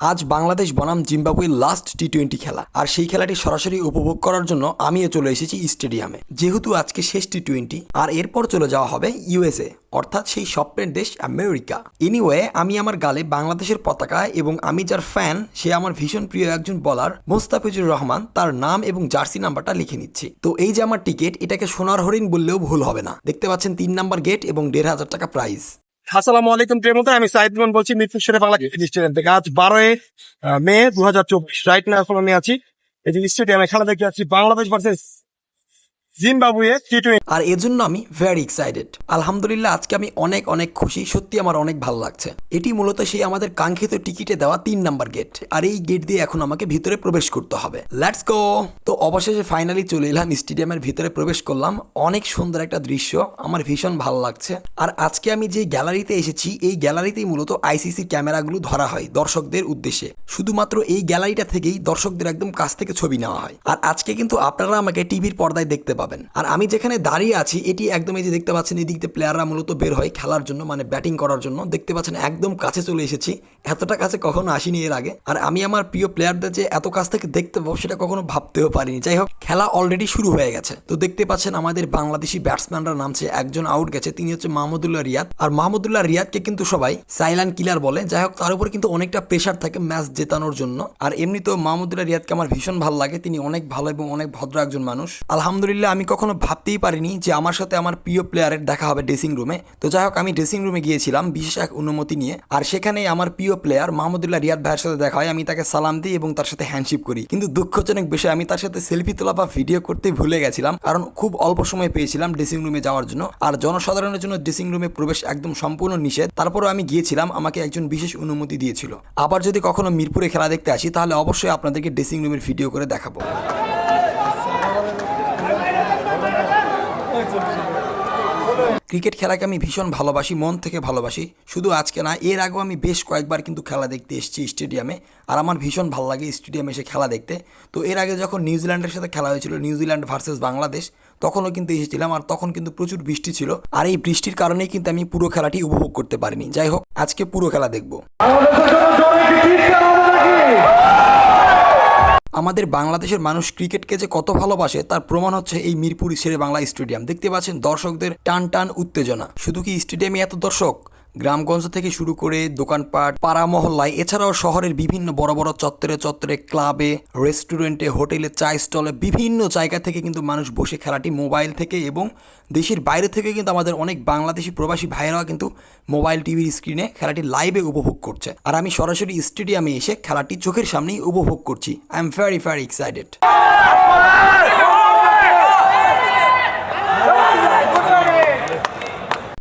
আজ বাংলাদেশ বনাম জিম্বাবুয়ের লাস্ট টি টোয়েন্টি খেলা। আর সেই খেলাটি সরাসরি উপভোগ করার জন্য আমিও চলে এসেছি স্টেডিয়ামে। যেহেতু আজকে শেষ টি টোয়েন্টি আর এরপর চলে যাওয়া হবে ইউএসএ অর্থাৎ সেই স্বপ্নের দেশ আমেরিকা। এনিওয়ে আমি আমার গালে বাংলাদেশের পতাকা এবং আমি যার ফ্যান সে আমার ভীষণ প্রিয় একজন বলার মোস্তাফিজুর রহমান, তার নাম এবং জার্সি নাম্বারটা লিখে নিচ্ছি। তো এই যে আমার টিকিট এটাকে সোনার হরিণ বললেও ভুল হবে না। দেখতে পাচ্ছেন তিন নাম্বার গেট এবং দেড় হাজার টাকা প্রাইস আসসালামু আলাইকুম প্রেমতা আমি সাইদ মন বলছি মিরপুর শেরে বাংলা স্টেডিয়াম থেকে। আজ বারোই মে দু হাজার চব্বিশ। রাইট না এখন আমি আছি। এই যে স্টেডিয়ামে খেলা দেখতে আছি Bangladesh versus Zimbabwe T twenty আর এজন্য আমি ভেরি এক্সাইটেড আলহামদুলিল্লাহ, আজকে আমি অনেক অনেক খুশি। সত্যি আমার অনেক ভালো লাগছে। এটি মূলত সেই আমাদের কাঙ্ক্ষিত টিকিটে দেওয়া তিন নাম্বার গেট আর এই গেট দিয়ে এখন আমাকে ভিতরে প্রবেশ করতে হবে। লেটস গো তো অবশেষে ফাইনালি চলে এলাম স্টেডিয়ামের ভিতরে প্রবেশ করলাম। অনেক সুন্দর একটা দৃশ্য। আমার ভীষণ ভালো লাগছে। আর আজকে আমি যে গ্যালারিতে এসেছি, এই গ্যালারিতেই মূলত আইসিসি ক্যামেরাগুলো ধরা হয় দর্শকদের উদ্দেশ্যে। শুধুমাত্র এই গ্যালারিটা থেকেই দর্শকদের একদম কাছ থেকে ছবি নেওয়া হয়। আর আজকে কিন্তু আপনারা আমাকে টিভির পর্দায় দেখতে পাবেন। আর আমি যেখানে দাঁড়িয়ে আছি, এটি একদম এই যে দেখতে পাচ্ছেন এই দিক দিয়ে প্লেয়াররা মূলত বের হয় খেলার জন্য মানে ব্যাটিং করার জন্য। দেখতে পাচ্ছেন, একদম কাছে চলে এসেছি। এতটা কাছে কখনো আসিনি এর আগে। আর আমি আমার প্রিয় প্লেয়ারদের যে এত কাছ থেকে দেখতে পাবো, সেটা কখনো ভাবতেও পারিনি। যাই হোক, খেলা অলরেডি শুরু হয়ে গেছে। তো দেখতে পাচ্ছেন, আমাদের বাংলাদেশি ব্যাটসম্যানরা নামছে, একজন আউট গেছে, তিনি হচ্ছে মাহমুদুল্লাহ রিয়াদ। আর মাহমুদুল্লাহ রিয়াদকে কিন্তু সবাই সাইলান কিলার বলে। যাই হোক, তার উপর কিন্তু অনেকটা প্রেশার থাকে ম্যাচ জেতানোর জন্য। আর এমনিতেও মাহমুদুল্লাহ রিয়াদকে আমার ভীষণ ভালো লাগে। তিনি অনেক ভালো এবং অনেক ভদ্র একজন মানুষ। আলহামদুলিল্লাহ আমি কখনো ভাবতেই পারিনি যে আমার সাথে আমার প্রিয় প্লেয়ারের দেখা হবে ড্রেসিং রুমে তো যাই হোক, আমি ড্রেসিং রুমে গিয়েছিলাম বিশেষ এক অনুমতি নিয়ে। আর সেখানে আমার প্রিয় প্লেয়ার মাহমুদুল্লাহ রিয়াদ ভাইয়ের সাথে দেখা হয়। আমি তাকে সালাম দিই এবং তার সাথে হ্যান্ডশিপ করি। কিন্তু দুঃখজনক বিষয়, আমি তার সাথে সেলফি তোলা বা ভিডিও করতে ভুলে গেছিলাম। কারণ খুব অল্প সময় পেয়েছিলাম ড্রেসিং রুমে যাওয়ার জন্য। আর জনসাধারণের জন্য ড্রেসিং রুমে প্রবেশ একদম সম্পূর্ণ নিষেধ। তারপরও আমি গিয়েছিলাম, আমাকে একজন বিশেষ অনুমতি দিয়েছিল। আবার যদি কখনো মিরপুরে খেলা দেখতে আসি, তাহলে অবশ্যই আপনাদেরকে ড্রেসিং রুমের ভিডিও করে দেখাবো। ক্রিকেট খেলাকে আমি ভীষণ ভালোবাসি, মন থেকে ভালোবাসি। শুধু আজকে না, এর আগেও আমি বেশ কয়েকবার কিন্তু খেলা দেখতে এসেছি স্টেডিয়ামে। আর আমার ভীষণ ভালো লাগে স্টেডিয়ামে এসে খেলা দেখতে। তো এর আগে যখন নিউজিল্যান্ডের সাথে খেলা হয়েছিল, নিউজিল্যান্ড ভার্সেস বাংলাদেশ, তখনও কিন্তু এসেছিলাম। আর তখন কিন্তু প্রচুর বৃষ্টি ছিল। আর এই বৃষ্টির কারণেই কিন্তু আমি পুরো খেলাটি উপভোগ করতে পারিনি। যাই হোক, আজকে পুরো খেলা দেখব। আমাদের বাংলাদেশের মানুষ ক্রিকেটকে যে কত ভালোবাসে, তার প্রমাণ হচ্ছে এই মিরপুর শেরে বাংলা স্টেডিয়াম। দেখতে পাচ্ছেন দর্শকদের টান টান উত্তেজনা। শুধু কি স্টেডিয়ামে এত দর্শক? গ্রামগঞ্জ থেকে শুরু করে দোকানপাট পাড়া মহল্লায় এছাড়াও শহরের বিভিন্ন বড় বড় চত্বরে চত্বরে ক্লাবে, রেস্টুরেন্টে, হোটেলে, চা স্টলে, বিভিন্ন জায়গা থেকে কিন্তু মানুষ বসে খেলাটি মোবাইল থেকে এবং দেশের বাইরে থেকে কিন্তু আমাদের অনেক বাংলাদেশি প্রবাসী ভাইয়েরাও কিন্তু মোবাইল, টিভির স্ক্রিনে খেলাটি লাইভে উপভোগ করছে। আর আমি সরাসরি স্টেডিয়ামে এসে খেলাটি চোখের সামনেই উপভোগ করছি। I am very very excited.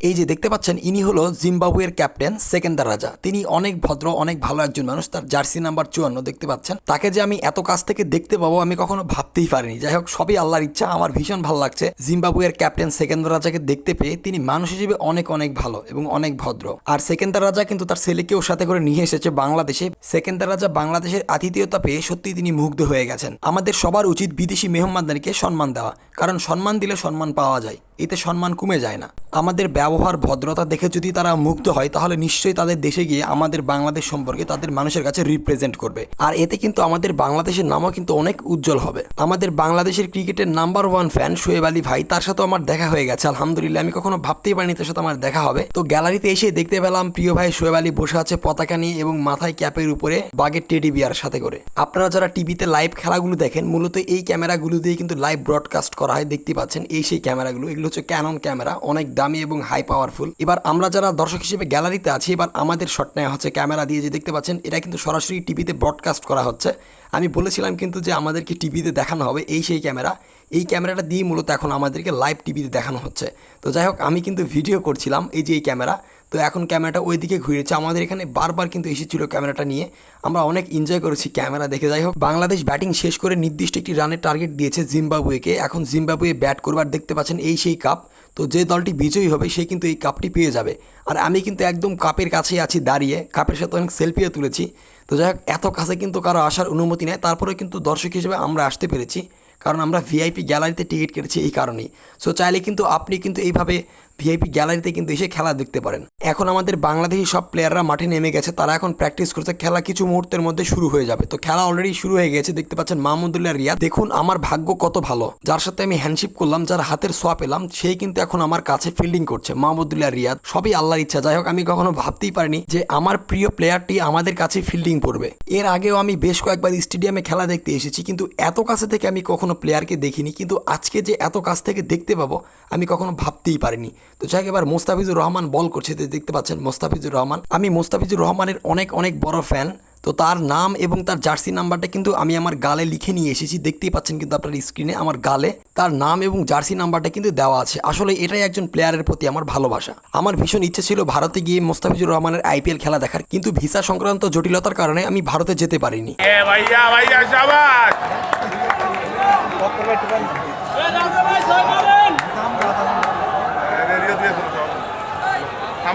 এই যে দেখতে পাচ্ছেন, ইনি হলো জিম্বাবুয়ের ক্যাপ্টেন, সেকেন্দার রাজা। তিনি অনেক ভদ্র, অনেক ভালো একজন মানুষ, তার জার্সি নাম্বার চুয়ান্ন, দেখতে পাচ্ছেন। তাকে যে আমি এত কাছ থেকে দেখতে পাবো, আমি কখনো ভাবতেই পারিনি। যাই হোক, সবই আল্লাহর ইচ্ছা, আমার ভীষণ ভালো লাগছে। জিম্বাবুয়ের ক্যাপ্টেন, সেকেন্দার রাজাকে দেখতে পেয়ে তিনি মানুষ হিসেবে অনেক অনেক ভালো এবং অনেক ভদ্র। আর সেকেন্দার রাজা কিন্তু তার ছেলেকেও সাথে করে নিয়ে এসেছে বাংলাদেশে। সেকেন্দার রাজা বাংলাদেশের আতিথেয়তা পেয়ে সত্যি তিনি মুগ্ধ হয়ে গেছেন। আমাদের সবার উচিত বিদেশি মেহমানদারিকে সম্মান দেওয়া, কারণ সম্মান দিলে সম্মান পাওয়া যায়। এতে সম্মান কমে যায় না। আমাদের ব্যবহার, ভদ্রতা দেখে যদি তারা মুগ্ধ হয়, তাহলে নিশ্চয়ই তাদের দেশে গিয়ে আমাদের বাংলাদেশ সম্পর্কে তাদের মানুষের কাছে রিপ্রেজেন্ট করবে। আর এতে কিন্তু আমাদের বাংলাদেশের নামও কিন্তু অনেক উজ্জ্বল হবে। আমাদের বাংলাদেশের ক্রিকেটের number one fan Shoaib Ali ভাই, তার সাথে আমার দেখা হয়ে গেছে। আলহামদুলিল্লাহ, আমি কখনো ভাবতেই পারিনি তার সাথে আমার দেখা হবে। তো গ্যালারিতে এসে দেখতে পেলাম প্রিয় ভাই শোয়েব আলী বসে আছে পতাকা নিয়ে এবং মাথায় ক্যাপের উপরে বাগের টেডি বিয়ার সাথে করে। আপনারা যারা টিভিতে লাইভ খেলাগুলো দেখেন, মূলত এই ক্যামেরাগুলো দিয়ে কিন্তু লাইভ ব্রডকাস্ট করা হয়, দেখতে পাচ্ছেন এই সেই ক্যামেরাগুলো এগুলো হচ্ছে ক্যানন ক্যামেরা, অনেক দামি এবং হাই পাওয়ারফুল এবার আমরা যারা দর্শক হিসেবে গ্যালারিতে আছি, এবার আমাদের শট নেওয়া হচ্ছে ক্যামেরা দিয়ে যে দেখতে পাচ্ছেন, এটা কিন্তু সরাসরি টিভিতে ব্রডকাস্ট করা হচ্ছে। আমি বলেছিলাম কিন্তু যে আমাদেরকে টিভিতে দেখানো হবে এই সেই ক্যামেরা। এই ক্যামেরাটা দিয়ে মূলত এখন আমাদেরকে লাইভ টিভিতে দেখানো হচ্ছে। তো যাই হোক, আমি কিন্তু ভিডিও করছিলাম এই যে এই ক্যামেরা। তো এখন ক্যামেরাটা ওই দিকে ঘুরেছে। আমাদের এখানে বারবার কিন্তু এসেছিল ক্যামেরাটা নিয়ে। আমরা অনেক এনজয় করেছি ক্যামেরা দেখে। যাই হোক, বাংলাদেশ ব্যাটিং শেষ করে নির্দিষ্ট একটি রানের টার্গেট দিয়েছে জিম্বাবুয়েকে। এখন জিম্বাবুয়ে ব্যাট করবার দেখতে পাচ্ছেন এই সেই কাপ তো যে দলটি বিজয়ী হবে, সে কিন্তু এই কাপটি পেয়ে যাবে। আর আমি কিন্তু একদম কাপের কাছেই আছি দাঁড়িয়ে। কাপের সাথে অনেক সেলফিও তুলেছি। তো যাই হোক, এত কাছে কিন্তু কারও আসার অনুমতি নেয় তারপরে কিন্তু দর্শক হিসেবে আমরা আসতে পেরেছি। কারণ আমরা ভিআইপি গ্যালারিতে টিকিট কেটেছি এই কারণেই। সো চাইলে কিন্তু আপনি কিন্তু এইভাবে ভিআইপি গ্যালারিতে কিন্তু এসে খেলা দেখতে পারেন। এখন আমাদের বাংলাদেশি সব প্লেয়াররা মাঠে নেমে গেছে, তারা এখন প্র্যাকটিস করছে, খেলা কিছু মুহূর্তের মধ্যে শুরু হয়ে যাবে। তো খেলা অলরেডি শুরু হয়ে গেছে, দেখতে পাচ্ছেন মাহমুদুল্লাহ রিয়া দেখুন, আমার ভাগ্য কত ভালো। যার সাথে আমি হ্যান্ডশিপ করলাম, যার হাতের সোয়া পেলাম সেই কিন্তু এখন আমার কাছে ফিল্ডিং করছে, মাহমুদুল্লাহ রিয়াদ। সবই আল্লাহর ইচ্ছা। যাই হোক, আমি কখনো ভাবতেই পারিনি যে আমার প্রিয় প্লেয়ারটি আমাদের কাছে ফিল্ডিং করবে। এর আগেও আমি বেশ কয়েকবার স্টেডিয়ামে খেলা দেখতে এসেছি, কিন্তু এত কাছে থেকে আমি কখনো প্লেয়ারকে দেখিনি। কিন্তু আজকে যে এত কাছ থেকে দেখতে পাবো, আমি কখনো ভাবতেই পারিনি। তো যাই এবার মোস্তাফিজুর রহমান বল করছে। তো দেখতে পাচ্ছেন মোস্তাফিজুর রহমান। আমি মোস্তাফিজুর রহমানের অনেক অনেক বড় ফ্যান তো তার নাম এবং তার জার্সি নাম্বারটা কিন্তু আমি আমার গালে লিখে নিয়ে এসেছি। দেখতেই পাচ্ছেন কিন্তু আপনার স্ক্রিনে আমার গালে তার নাম এবং জার্সি নাম্বারটা কিন্তু দেওয়া আছে। আসলে এটাই একজন প্লেয়ারের প্রতি আমার ভালোবাসা। আমার ভীষণ ইচ্ছে ছিল ভারতে গিয়ে মোস্তাফিজুর রহমানের আইপিএল খেলা দেখার কিন্তু ভিসা সংক্রান্ত জটিলতার কারণে আমি ভারতে যেতে পারিনি। ভাইয়া ভাইয়া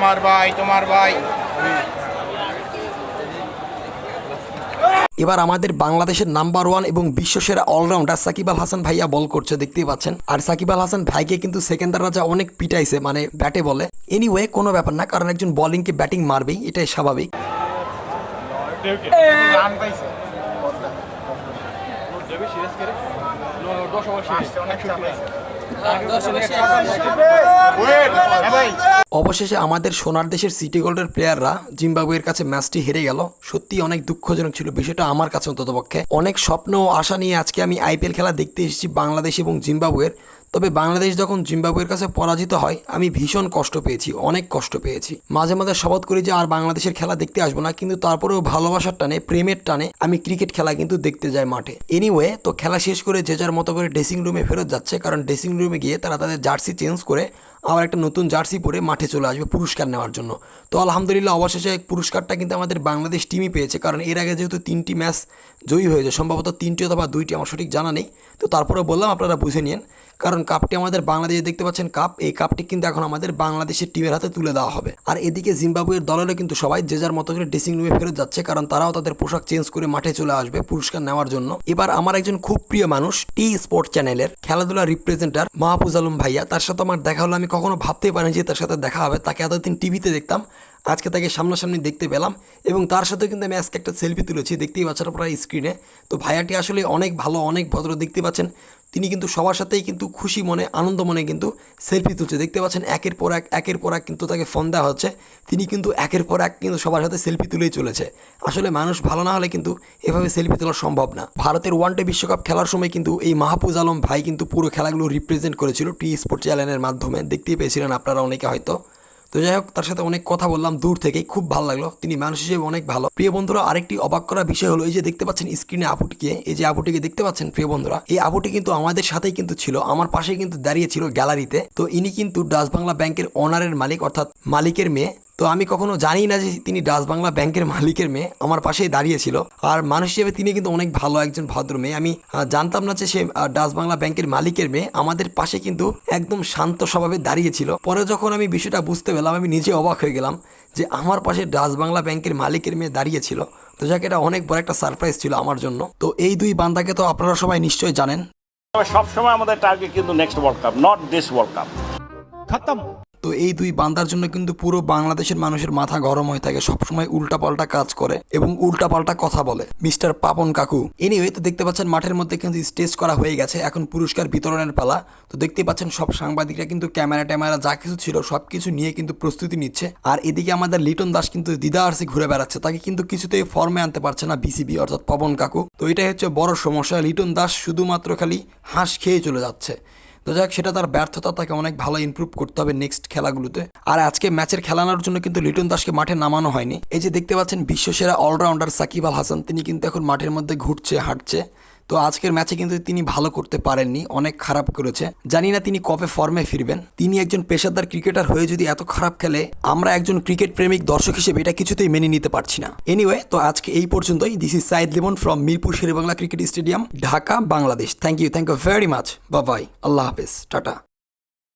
আমার ভাই তোমার ভাই। এবার আমাদের বাংলাদেশের নাম্বার ওয়ান এবং বিশ্বসেরা অলরাউন্ডার সাকিব আল হাসান ভাইয়া বল করছে দেখতেই পাচ্ছেন। আর সাকিব আল হাসান ভাইকে কিন্তু সেকেন্ডার রাজা অনেক পিটাইছে মানে ব্যাটে বলে। এনিওয়ে কোনো ব্যাপার না কারণ একজন বোলিংকে ব্যাটিং মারবেই এটাই স্বাভাবিক। পাইছে। অবশেষে আমাদের সোনার দেশের সিটি গোল্ডের প্লেয়াররা জিম্বাবুয়ের কাছে ম্যাচটি হেরে গেল। সত্যি অনেক দুঃখজনক ছিল বিষয়টা আমার কাছে অন্ততপক্ষে। অনেক স্বপ্ন ও আশা নিয়ে আজকে আমি আইপিএল খেলা দেখতে এসেছি বাংলাদেশ এবং জিম্বাবুয়ের। তবে বাংলাদেশ যখন জিম্বাবুয়ের কাছে পরাজিত হয়, আমি ভীষণ কষ্ট পেয়েছি, অনেক কষ্ট পেয়েছি। মাঝে মাঝে শপথ করি যে আর বাংলাদেশের খেলা দেখতে আসব না, কিন্তু তারপরেও ভালোবাসার টানে, প্রেমের টানে আমি ক্রিকেট খেলা কিন্তু দেখতে যাই মাঠে। এনিওয়ে তো খেলা শেষ করে যে যার মতো করে ড্রেসিং রুমে ফেরত যাচ্ছে, কারণ ড্রেসিং রুমে গিয়ে তারা তাদের জার্সি চেঞ্জ করে আবার একটা নতুন জার্সি পরে মাঠে চলে আসবে পুরস্কার নেওয়ার জন্য। তো আলহামদুলিল্লাহ, অবশেষে পুরস্কারটা কিন্তু আমাদের বাংলাদেশ টিমই পেয়েছে, কারণ এর আগে যেহেতু তিনটি ম্যাচ জয়ী হয়েছে, সম্ভবত তিনটি অথবা দুইটি, আমার সঠিক জানা নেই। তো তারপরে বললাম, আপনারা বুঝে নিন। কারণ কাপটি আমাদের বাংলাদেশে দেখতে পাচ্ছেন কাপ এই কাপটি কিন্তু এখন আমাদের বাংলাদেশের টিমের হাতে তুলে দেওয়া হবে। আর এদিকে জিম্বাবুয়ের দলেরও কিন্তু সবাই যে যার মতো করে ড্রেসিং রুমে ফেরত যাচ্ছে, কারণ তারাও তাদের পোশাক চেঞ্জ করে মাঠে চলে আসবে পুরস্কার নেওয়ার জন্য। এবার আমার একজন খুব প্রিয় মানুষ টি স্পোর্ট চ্যানেলের খেলাধুলা রিপ্রেজেন্টার মাহফুজ আলম ভাইয়া, তার সাথে আমার দেখা হলো, আমি কখনো ভাবতেই পারিনি যে তার সাথে দেখা হবে, তাকে এতদিন টিভিতে দেখতাম, আজকে তাকে সামনাসামনি দেখতে পেলাম এবং তার সাথে কিন্তু আমি আজকে একটা সেলফি তুলেছি, দেখতেই পাচ্ছেন আপনারা স্ক্রিনে তো ভাইয়াটি আসলে অনেক ভালো, অনেক ভদ্র, দেখতে পাচ্ছেন। তিনি কিন্তু সবার সাথেই কিন্তু খুশি মনে, আনন্দ মনে কিন্তু সেলফি তুলছে। দেখতে পাচ্ছেন, একের পর এক, একের পর এক কিন্তু তাকে ফোন দেওয়া হচ্ছে। তিনি কিন্তু একের পর এক কিন্তু সবার সাথে সেলফি তুলেই চলেছে। আসলে মানুষ ভালো না হলে কিন্তু এভাবে সেলফি তোলা সম্ভব না। ভারতের ওয়ান ডে বিশ্বকাপ খেলার সময় কিন্তু এই মাহফুজ আলম ভাই কিন্তু পুরো খেলাগুলো রিপ্রেজেন্ট করেছিল টি স্পোর্ট চ্যানেলের মাধ্যমে। দেখতেই পেয়েছিলেন আপনারা অনেকে হয়তো। তো যাই হোক, তার সাথে অনেক কথা বললাম দূর থেকেই, খুব ভালো লাগল। তিনি মানুষ হিসেবে অনেক ভালো। প্রিয় বন্ধুরা, আরেকটি অবাক করা বিষয় হলো, এই যে দেখতে পাচ্ছেন স্ক্রিনে আপুটিকে, এই যে আপুটিকে দেখতে পাচ্ছেন প্রিয় বন্ধুরা, এই আপুটি কিন্তু আমাদের সাথেই কিন্তু ছিল, আমার পাশে কিন্তু দাঁড়িয়ে ছিল গ্যালারিতে তো। ইনি কিন্তু ডাচ বাংলা ব্যাংকের ওনারের মালিক, অর্থাৎ মালিকের মেয়ে। তো আমি কখনো জানি না যে তিনি ডাচ বাংলা ব্যাংকের মালিকের মেয়ে আমার পাশেই দাঁড়িয়েছিল আর মানুষ হিসেবে তিনি কিন্তু অনেক ভালো একজন ভদ্র মেয়ে। আমি জানতাম না যে সে ডাচ বাংলা ব্যাংকের মালিকের মেয়ে। আমাদের পাশে কিন্তু একদম শান্ত স্বভাবে দাঁড়িয়েছিল পরে যখন আমি বিষয়টা বুঝতে পেলাম আমি নিজে অবাক হয়ে গেলাম যে আমার পাশে ডাচ বাংলা ব্যাংকের মালিকের মেয়ে দাঁড়িয়েছিল তো যাকে এটা অনেক বড় একটা সারপ্রাইজ ছিল আমার জন্য। তো এই দুই বান্দাকে তো আপনারা সবাই নিশ্চয়ই জানেন। সবসময় আমাদের টার্গেট কিন্তু next world cup not this world cup তো এই দুই বান্দার জন্য কিন্তু পুরো বাংলাদেশের মানুষের মাথা গরম হয়ে থাকে, সবসময় উল্টাপাল্টা কাজ করে এবং উল্টাপাল্টা কথা বলে। মিস্টার পাপন কাকু এনিওয়ে তো দেখতে পাচ্ছেন মাঠের মধ্যে কিন্তু স্টেজ করা হয়ে গেছে, এখন পুরস্কার বিতরণের পালা। তো দেখতে পাচ্ছেন সব সাংবাদিকরা কিন্তু ক্যামেরা ট্যামেরা যা কিছু ছিল সব কিছু নিয়ে কিন্তু প্রস্তুতি নিচ্ছে। আর এদিকে আমাদের লিটন দাস কিন্তু দিদা আরসি ঘুরে বেড়াচ্ছে, তাকে কিন্তু কিছুতেই ফর্মে আনতে পারছে না বিসিবি অর্থাৎ পবন কাকু। তো এটাই হচ্ছে বড় সমস্যা, লিটন দাস শুধুমাত্র খালি হাঁস খেয়ে চলে যাচ্ছে। তো যাক, সেটা তার ব্যর্থতা, তাকে অনেক ভালো ইম্প্রুভ করতে হবে নেক্সট খেলাগুলোতে। আর আজকে ম্যাচের খেলানোর জন্য কিন্তু লিটন দাসকে মাঠে নামানো হয়নি। এই যে দেখতে পাচ্ছেন বিশ্বসেরা অলরাউন্ডার সাকিব আল হাসান, তিনি কিন্তু এখন মাঠের মধ্যে ঘুরছে, হাঁটছে। তো আজকের ম্যাচে কিন্তু তিনি ভালো করতে পারেননি, অনেক খারাপ করেছে। জানি না তিনি কবে ফর্মে ফিরবেন। তিনি একজন পেশাদার ক্রিকেটার হয়ে যদি এত খারাপ খেলে, আমরা একজন ক্রিকেট প্রেমিক দর্শক হিসেবে এটা কিছুতেই মেনে নিতে পারছি না। এনিওয়ে তো আজকে এই পর্যন্তই। This is Saeed Limon from Mirpur Sher-e-Bangla cricket stadium Dhaka Bangladesh thank you thank you very much বাবাই আল্লাহ হাফেজ। টাটা।